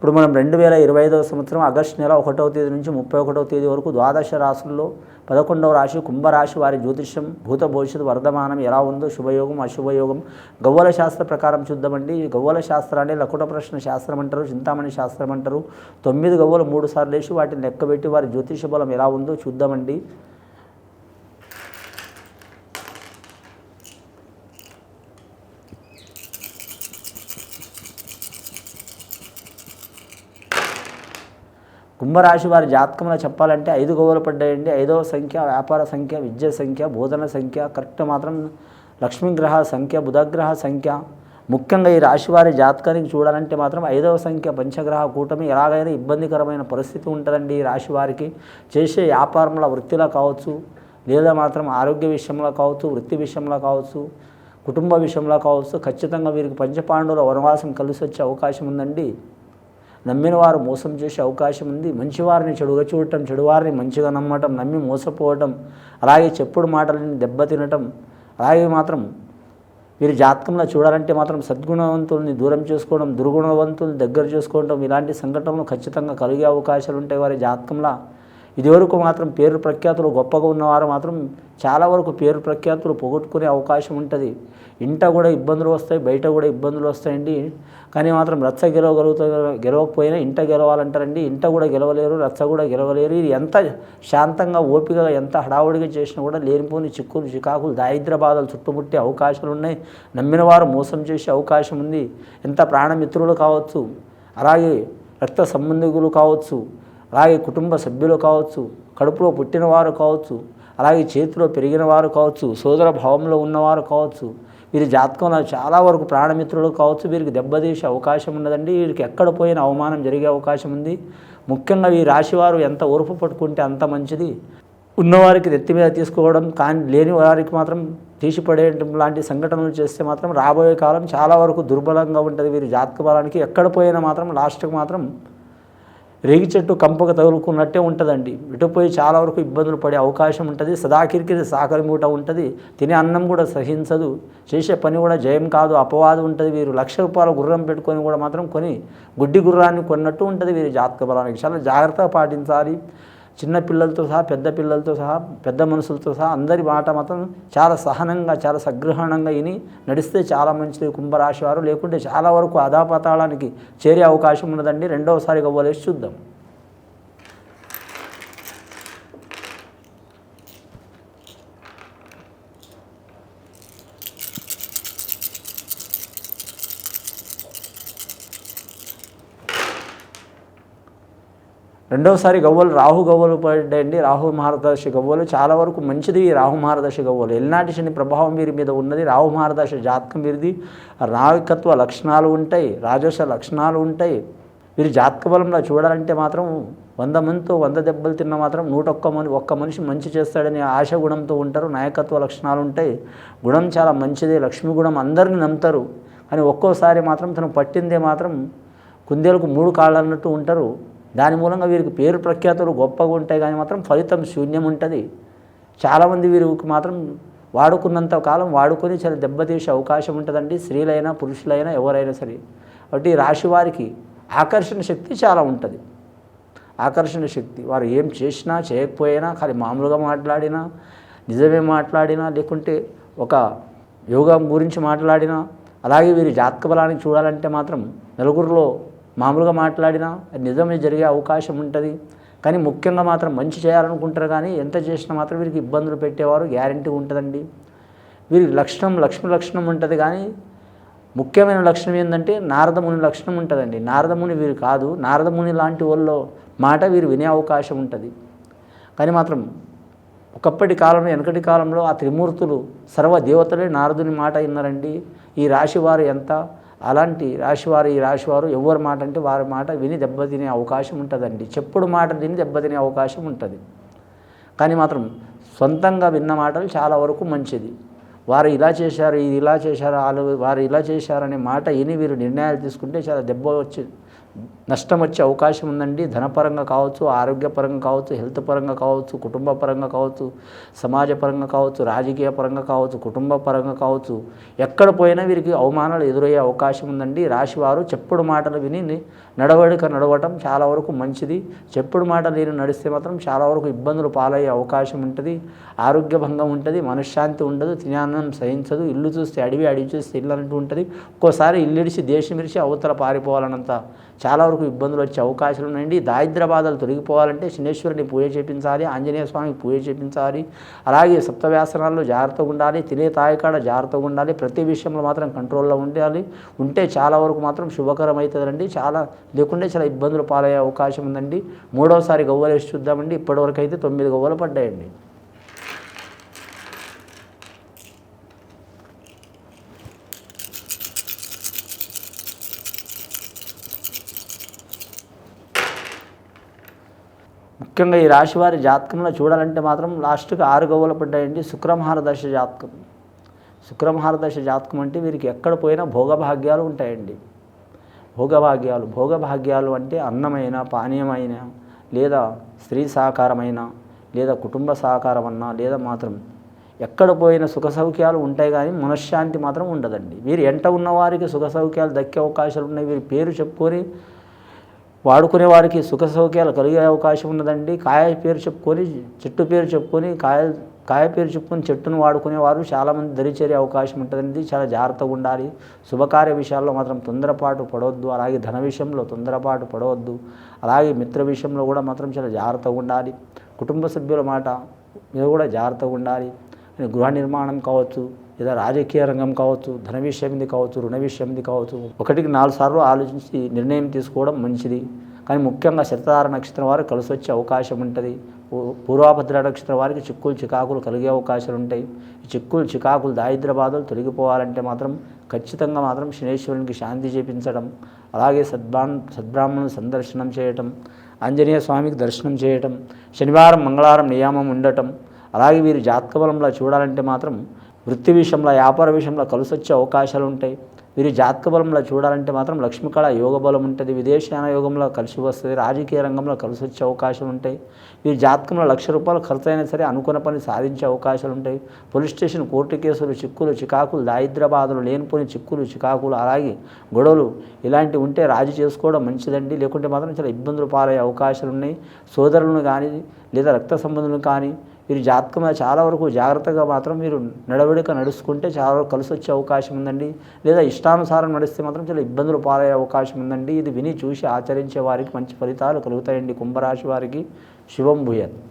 ఇప్పుడు మనం రెండు వేల ఇరవై ఐదవ సంవత్సరం ఆగస్టు నెల ఒకటవ తేదీ నుంచి ముప్పై ఒకటవ తేదీ వరకు ద్వాదశ రాశుల్లో పదకొండవ రాశి కుంభరాశి వారి జ్యోతిష్యం భూత భవిష్యత్తు వర్ధమానం ఎలా ఉందో శుభయోగం అశుభయోగం గవ్వల శాస్త్ర ప్రకారం చూద్దామండి. గవ్వల శాస్త్రాన్ని లకుట ప్రశ్న శాస్త్రం అంటారు చింతామణి శాస్త్రం అంటారు. తొమ్మిది గవ్వలు మూడు సార్లు వేసి వాటిని లెక్కబెట్టి వారి జ్యోతిష బలం ఎలా ఉందో చూద్దామండి. కుంభరాశి వారి జాతకంలో చెప్పాలంటే ఐదు గోవులు పడ్డాయండి. ఐదవ సంఖ్య వ్యాపార సంఖ్య విద్య సంఖ్య బోధన సంఖ్య కరెక్ట్ మాత్రం లక్ష్మీగ్రహ సంఖ్య బుధగ్రహ సంఖ్య. ముఖ్యంగా ఈ రాశి వారి జాతకానికి చూడాలంటే మాత్రం ఐదవ సంఖ్య పంచగ్రహ కూటమి. ఎలాగైనా ఇబ్బందికరమైన పరిస్థితి ఉంటుందండి ఈ రాశి వారికి. చేసే వ్యాపారంలో వృత్తిలో కావచ్చు లేదా మాత్రం ఆరోగ్య విషయంలో కావచ్చు వృత్తి విషయంలో కావచ్చు కుటుంబ విషయంలో కావచ్చు ఖచ్చితంగా వీరికి పంచపాండవుల వనవాసం కలిసి వచ్చే అవకాశం ఉందండి. నమ్మిన వారు మోసం చేసే అవకాశం ఉంది. మంచివారిని చెడుగా చూడటం చెడువారిని మంచిగా నమ్మటం నమ్మి మోసపోవటం అలాగే చెప్పుడు మాటలని దెబ్బతినటం అలాగే మాత్రం వీరి జాతకంలో చూడాలంటే మాత్రం సద్గుణవంతుల్ని దూరం చేసుకోవడం దుర్గుణవంతుల్ని దగ్గర చేసుకోవడం ఇలాంటి సంఘటనలు ఖచ్చితంగా కలిగే అవకాశాలు ఉంటాయి. వారి జాతకంలో ఇదివరకు మాత్రం పేరు ప్రఖ్యాతులు గొప్పగా ఉన్నవారు మాత్రం చాలా వరకు పేరు ప్రఖ్యాతులు పోగొట్టుకునే అవకాశం ఉంటుంది. ఇంట కూడా ఇబ్బందులు వస్తాయి బయట కూడా ఇబ్బందులు వస్తాయండి. కానీ మాత్రం రచ్చ గెలవగలుగుతా గెలవకపోయినా ఇంట గెలవాలంటారండి. ఇంట కూడా గెలవలేరు రచ్చ కూడా గెలవలేరు. ఇది ఎంత శాంతంగా ఓపికగా ఎంత హడావుడిగా చేసినా కూడా లేనిపోని చిక్కులు చికాకులు దారిద్ర బాధలు చుట్టుముట్టే అవకాశాలు ఉన్నాయి. నమ్మిన వారు మోసం చేసే అవకాశం ఉంది. ఎంత ప్రాణమిత్రులు కావచ్చు అలాగే రక్త సంబంధికులు కావచ్చు అలాగే కుటుంబ సభ్యులు కావచ్చు కడుపులో పుట్టినవారు కావచ్చు అలాగే చేతిలో పెరిగిన వారు కావచ్చు సోదర భావంలో ఉన్నవారు కావచ్చు వీరి జాతకంలో చాలా వరకు ప్రాణమిత్రులు కావచ్చు వీరికి దెబ్బతీసే అవకాశం ఉన్నదండి. వీరికి ఎక్కడ పోయిన అవమానం జరిగే అవకాశం ఉంది. ముఖ్యంగా ఈ రాశివారు ఎంత ఓర్పు పట్టుకుంటే అంత మంచిది. ఉన్నవారికి నెత్తి మీద తీసుకోవడం కానీ లేని వారికి మాత్రం తీసిపడేయడం లాంటి సంఘటనలు చేస్తే మాత్రం రాబోయే కాలం చాలా వరకు దుర్బలంగా ఉంటుంది. వీరి జాతక బలానికి ఎక్కడ పోయినా మాత్రం లాస్ట్కి మాత్రం రేగి చెట్టు కంపకు తగులుకున్నట్టే ఉంటుందండి. విటుపోయి చాలా వరకు ఇబ్బందులు పడే అవకాశం ఉంటుంది. సదాకిరికి సాకరి మూట ఉంటుంది. తినే అన్నం కూడా సహించదు. చేసే పని కూడా జయం కాదు. అపవాదం ఉంటుంది వీరు. లక్ష రూపాయల గుర్రం పెట్టుకొని కూడా మాత్రం కొని గుడ్డి గుర్రాన్ని కొన్నట్టు ఉంటుంది వీరి జాతక బలానికి. చాలా జాగ్రత్తగా పాటించాలి. చిన్న పిల్లలతో సహా పెద్ద పిల్లలతో సహా పెద్ద మనుషులతో సహా అందరి మాట మాత్రం చాలా సహనంగా చాలా సగ్రహణంగా విని నడిస్తే చాలా మంచిది కుంభరాశి వారు. లేకుంటే చాలా వరకు అధాపతాళానికి చేరే అవకాశం ఉన్నదండి. రెండవసారిగా గవ్వలేసి చూద్దాం. రెండవసారి గవ్వలు రాహు గవ్వలు పడ్డాయండి. రాహు మహారదర్శి గవ్వలు. చాలా వరకు మంచిది ఈ రాహు మహారదర్శి గవ్వలు. ఎల్నాటి శని ప్రభావం వీరి మీద ఉన్నది. రాహు మహారదర్శ జాతకం వీరిది. నాయకత్వ లక్షణాలు ఉంటాయి. రాజస లక్షణాలు ఉంటాయి. వీరి జాతక బలంలో చూడాలంటే మాత్రం వంద మందితో వంద దెబ్బలు తిన్న మాత్రం నూట ఒక్క మని ఒక్క మనిషి మంచి చేస్తాడనే ఆశ గుణంతో ఉంటారు. నాయకత్వ లక్షణాలు ఉంటాయి. గుణం చాలా మంచిది. లక్ష్మీ గుణం అందరిని నమ్ముతారు. కానీ ఒక్కోసారి మాత్రం తను పట్టిందే మాత్రం కుందేలకు మూడు కాళ్ళు అన్నట్టు ఉంటారు. దాని మూలంగా వీరికి పేరు ప్రఖ్యాతులు గొప్పగా ఉంటాయి కానీ మాత్రం ఫలితం శూన్యం ఉంటుంది చాలామంది వీరికి మాత్రం వాడుకున్నంత కాలం వాడుకొని చాలా దెబ్బతీసే అవకాశం ఉంటుందండి. స్త్రీలైనా పురుషులైనా ఎవరైనా సరే. కాబట్టి రాశి వారికి ఆకర్షణ శక్తి చాలా ఉంటుంది. ఆకర్షణ శక్తి. వారు ఏం చేసినా చేయకపోయినా కానీ మామూలుగా మాట్లాడినా నిజమే మాట్లాడినా లేకుంటే ఒక యోగం గురించి మాట్లాడినా అలాగే వీరి జాతక బలానికి చూడాలంటే మాత్రం నలుగురిలో మామూలుగా మాట్లాడినా నిజమే జరిగే అవకాశం ఉంటుంది. కానీ ముఖ్యంగా మాత్రం మంచి చేయాలనుకుంటారు కానీ ఎంత చేసినా మాత్రం వీరికి ఇబ్బందులు పెట్టేవారు గ్యారంటీ ఉంటుందండి. వీరికి లక్షణం లక్ష్మి లక్షణం ఉంటుంది కానీ ముఖ్యమైన లక్షణం ఏంటంటే నారదముని లక్షణం ఉంటుందండి. నారదముని వీరు కాదు. నారదముని లాంటి వాళ్ళు మాట వీరు వినే అవకాశం ఉంటుంది. కానీ మాత్రం ఒకప్పటి కాలంలో వెనకటి కాలంలో ఆ త్రిమూర్తులు సర్వ దేవతలే నారదుని మాట విన్నారండి. ఈ రాశి వారు ఎంత? అలాంటి రాశివారు ఈ రాశివారు ఎవరి మాట అంటే వారి మాట విని దెబ్బతినే అవకాశం ఉంటుందండి. చెప్పుడు మాట విని దెబ్బతినే అవకాశం ఉంటుంది. కానీ మాత్రం సొంతంగా విన్న మాటలు చాలా వరకు మంచిది. వారు ఇలా చేశారు ఇది ఇలా చేశారు వాళ్ళు వారు ఇలా చేశారనే మాట విని వీరు నిర్ణయాలు తీసుకుంటే చాలా దెబ్బ వచ్చి నష్టం వచ్చే అవకాశం ఉందండి. ధనపరంగా కావచ్చు ఆరోగ్యపరంగా కావచ్చు హెల్త్ పరంగా కావచ్చు కుటుంబ పరంగా కావచ్చు సమాజ పరంగా కావచ్చు రాజకీయ పరంగా కావచ్చు కుటుంబ పరంగా కావచ్చు ఎక్కడ పోయినా వీరికి అవమానాలు ఎదురయ్యే అవకాశం ఉందండి. రాశివారు చెప్పుడు మాటలు విని నడవడిక నడవటం చాలా వరకు మంచిది. చెప్పుడు మాటలు నేను నడిస్తే మాత్రం చాలా వరకు ఇబ్బందులు పాలయ్యే అవకాశం ఉంటుంది. ఆరోగ్య భంగం ఉంటుంది మనశ్శాంతి ఉండదు తినాన్నం సహించదు. ఇల్లు చూస్తే అడివి అడివి చూస్తే ఇల్లు అంటూ ఉంటుంది. ఒక్కోసారి ఇల్లు ఇడిచి దేశం ఇడిచి అవతల పారిపోవాలన్నంత చాలా వరకు ఇబ్బందులు వచ్చే అవకాశాలు ఉన్నాయండి. దారిద్ర బాధలు తొలగిపోవాలంటే శనేశ్వరుని పూజ చేపించాలి ఆంజనేయ స్వామికి పూజ చేపించాలి అలాగే సప్తవ్యాసనాల్లో జాగ్రత్తగా ఉండాలి తినే తాయకాడ జాగ్రత్తగా ఉండాలి ప్రతి విషయంలో మాత్రం కంట్రోల్లో ఉండాలి. ఉంటే చాలా వరకు మాత్రం శుభకరం అవుతుందండి చాలా లేకుంటే చాలా ఇబ్బందులు పాలయ్యే అవకాశం ఉందండి. మూడవసారి గవ్వలు వేసి చూద్దామండి. ఇప్పటివరకు అయితే తొమ్మిది గవ్వలు పడ్డాయండి. ముఖ్యంగా ఈ రాశి వారి జాతకంలో చూడాలంటే మాత్రం లాస్ట్కి ఆరు గవ్వలు పడ్డాయండి శుక్రమహారదశ జాతకం. శుక్రమహారదశ జాతకం అంటే వీరికి ఎక్కడ పోయినా భోగభాగ్యాలు ఉంటాయండి. భోగభాగ్యాలు భోగభాగ్యాలు అంటే అన్నమైన పానీయమైన లేదా స్త్రీ సహకారమైన లేదా కుటుంబ సహకారం అన్నా లేదా మాత్రం ఎక్కడ పోయిన సుఖ సౌఖ్యాలు ఉంటాయి కానీ మనశ్శాంతి మాత్రం ఉండదండి. వీరు ఎంట ఉన్నవారికి సుఖ సౌఖ్యాలు దక్కే అవకాశాలు ఉన్నాయి. వీరి పేరు చెప్పుకొని వాడుకునే వారికి సుఖ సౌఖ్యాలు కలిగే అవకాశం ఉన్నదండి. కాయ పేరు చెప్పుకొని చెట్టు పేరు చెప్పుకొని కాయ కాయ పేరు చెప్పుకొని చెట్టును వాడుకునేవారు చాలామంది దరిచేరే అవకాశం ఉంటుందండి. చాలా జాగ్రత్తగా ఉండాలి. శుభకార్య విషయాల్లో మాత్రం తొందరపాటు పడవద్దు. అలాగే ధన విషయంలో తొందరపాటు పడవద్దు. అలాగే మిత్ర విషయంలో కూడా మాత్రం చాలా జాగ్రత్తగా ఉండాలి. కుటుంబ సభ్యుల మాట మీద కూడా జాగ్రత్తగా ఉండాలి. గృహ నిర్మాణం కావచ్చు. లేదా రాజకీయ రంగం కావచ్చు ధన విషయంది కావచ్చు రుణ విషయంది కావచ్చు ఒకటికి నాలుగు సార్లు ఆలోచించి నిర్ణయం తీసుకోవడం మంచిది. కానీ ముఖ్యంగా శతధార నక్షత్రం వారు కలిసి వచ్చే అవకాశం ఉంటుంది. పూ- పూర్వాభద్ర నక్షత్రం వారికి చిక్కులు చికాకులు కలిగే అవకాశాలు ఉంటాయి. ఈ చిక్కులు చికాకులు దారిద్ర బాధలు తొలగిపోవాలంటే మాత్రం ఖచ్చితంగా మాత్రం శనేశ్వరునికి శాంతి చేపించడం అలాగే సద్బ్రా సద్బ్రాహ్మణుని సందర్శనం చేయటం ఆంజనేయ స్వామికి దర్శనం చేయటం శనివారం మంగళవారం నియామం ఉండటం అలాగే వీరి జాతక బలంలో చూడాలంటే మాత్రం వృత్తి విషయంలో వ్యాపార విషయంలో కలిసి వచ్చే అవకాశాలు ఉంటాయి వీరి జాతక బలంలో చూడాలంటే మాత్రం లక్ష్మీకళ యోగ బలం ఉంటుంది. విదేశాన యోగంలో కలిసి వస్తుంది రాజకీయ రంగంలో కలిసి వచ్చే అవకాశాలు ఉంటాయి వీరి జాతకంలో లక్ష రూపాయలు ఖర్చు అయినా సరే అనుకున్న పని సాధించే అవకాశాలు ఉంటాయి పోలీస్ స్టేషన్ కోర్టు కేసులు చిక్కులు చికాకులు దారిద్ర బాధలు లేనిపోని చిక్కులు చికాకులు అలాగే గొడవలు ఇలాంటివి ఉంటే రాజీ చేసుకోవడం మంచిదండి. లేకుంటే మాత్రం చాలా ఇబ్బందులు పాలయ్యే అవకాశాలు ఉన్నాయి సోదరులను కానీ లేదా రక్త సంబంధులను కానీ మీరు జాతకం చాలా వరకు జాగ్రత్తగా మాత్రం మీరు నడవడిక నడుచుకుంటే చాలా వరకు కలిసి వచ్చే అవకాశం ఉందండి. లేదా ఇష్టానుసారం నడిస్తే మాత్రం చాలా ఇబ్బందులు పాలయ్యే అవకాశం ఉందండి. ఇది విని చూసి ఆచరించే వారికి మంచి ఫలితాలు కలుగుతాయండి కుంభరాశి వారికి. శుభం భూయత్.